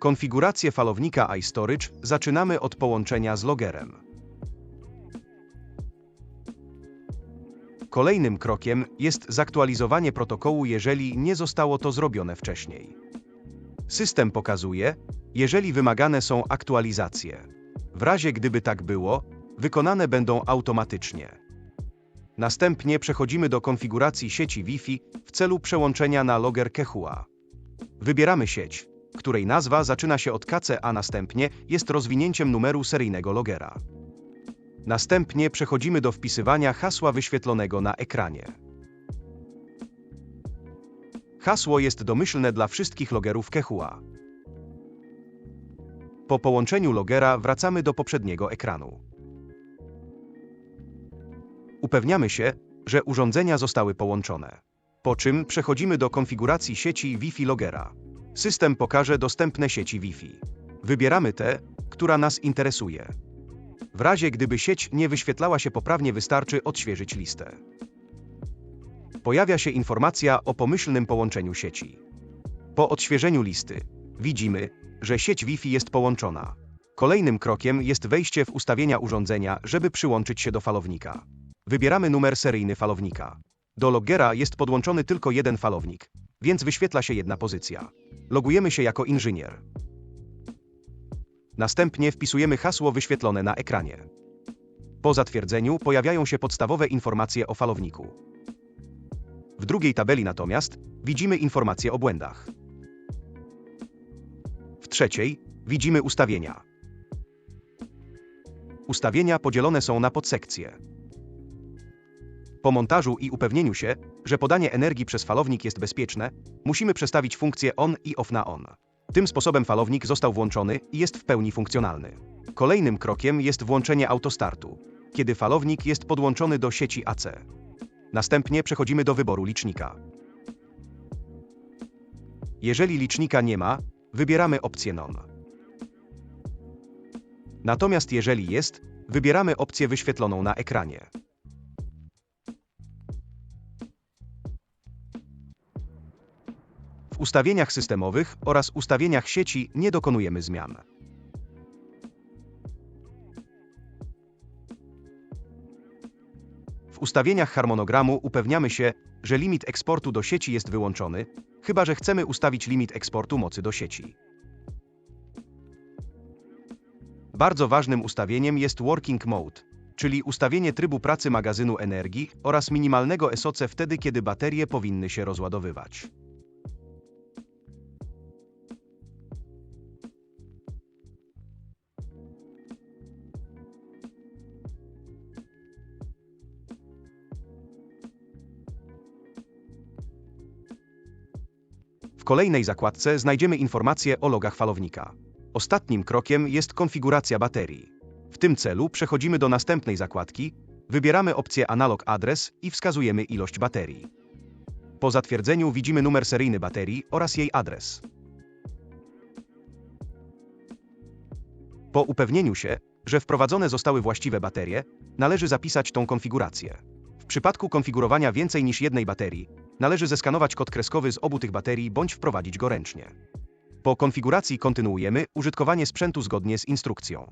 Konfigurację falownika iStorage zaczynamy od połączenia z logerem. Kolejnym krokiem jest zaktualizowanie protokołu, jeżeli nie zostało to zrobione wcześniej. System pokazuje, jeżeli wymagane są aktualizacje. W razie gdyby tak było, wykonane będą automatycznie. Następnie przechodzimy do konfiguracji sieci Wi-Fi w celu przełączenia na loger Kehua. Wybieramy sieć, której nazwa zaczyna się od KC, a następnie jest rozwinięciem numeru seryjnego logera. Następnie przechodzimy do wpisywania hasła wyświetlonego na ekranie. Hasło jest domyślne dla wszystkich logerów Kehua. Po połączeniu logera wracamy do poprzedniego ekranu. Upewniamy się, że urządzenia zostały połączone. Po czym przechodzimy do konfiguracji sieci Wi-Fi logera. System pokaże dostępne sieci Wi-Fi. Wybieramy tę, która nas interesuje. W razie gdyby sieć nie wyświetlała się poprawnie, wystarczy odświeżyć listę. Pojawia się informacja o pomyślnym połączeniu sieci. Po odświeżeniu listy widzimy, że sieć Wi-Fi jest połączona. Kolejnym krokiem jest wejście w ustawienia urządzenia, żeby przyłączyć się do falownika. Wybieramy numer seryjny falownika. Do logera jest podłączony tylko jeden falownik, więc wyświetla się jedna pozycja. Logujemy się jako inżynier. Następnie wpisujemy hasło wyświetlone na ekranie. Po zatwierdzeniu pojawiają się podstawowe informacje o falowniku. W drugiej tabeli natomiast widzimy informacje o błędach. W trzeciej widzimy ustawienia. Ustawienia podzielone są na podsekcje. Po montażu i upewnieniu się, że podanie energii przez falownik jest bezpieczne, musimy przestawić funkcję on i off na on. Tym sposobem falownik został włączony i jest w pełni funkcjonalny. Kolejnym krokiem jest włączenie autostartu, kiedy falownik jest podłączony do sieci AC. Następnie przechodzimy do wyboru licznika. Jeżeli licznika nie ma, wybieramy opcję non. Natomiast jeżeli jest, wybieramy opcję wyświetloną na ekranie. W ustawieniach systemowych oraz ustawieniach sieci nie dokonujemy zmian. W ustawieniach harmonogramu upewniamy się, że limit eksportu do sieci jest wyłączony, chyba że chcemy ustawić limit eksportu mocy do sieci. Bardzo ważnym ustawieniem jest Working Mode, czyli ustawienie trybu pracy magazynu energii oraz minimalnego SOC wtedy, kiedy baterie powinny się rozładowywać. Kolejnej zakładce znajdziemy informacje o logach falownika. Ostatnim krokiem jest konfiguracja baterii. W tym celu przechodzimy do następnej zakładki, wybieramy opcję Analog Adres i wskazujemy ilość baterii. Po zatwierdzeniu widzimy numer seryjny baterii oraz jej adres. Po upewnieniu się, że wprowadzone zostały właściwe baterie, należy zapisać tą konfigurację. Przypadku konfigurowania więcej niż jednej baterii, należy zeskanować kod kreskowy z obu tych baterii bądź wprowadzić go ręcznie. Po konfiguracji kontynuujemy użytkowanie sprzętu zgodnie z instrukcją.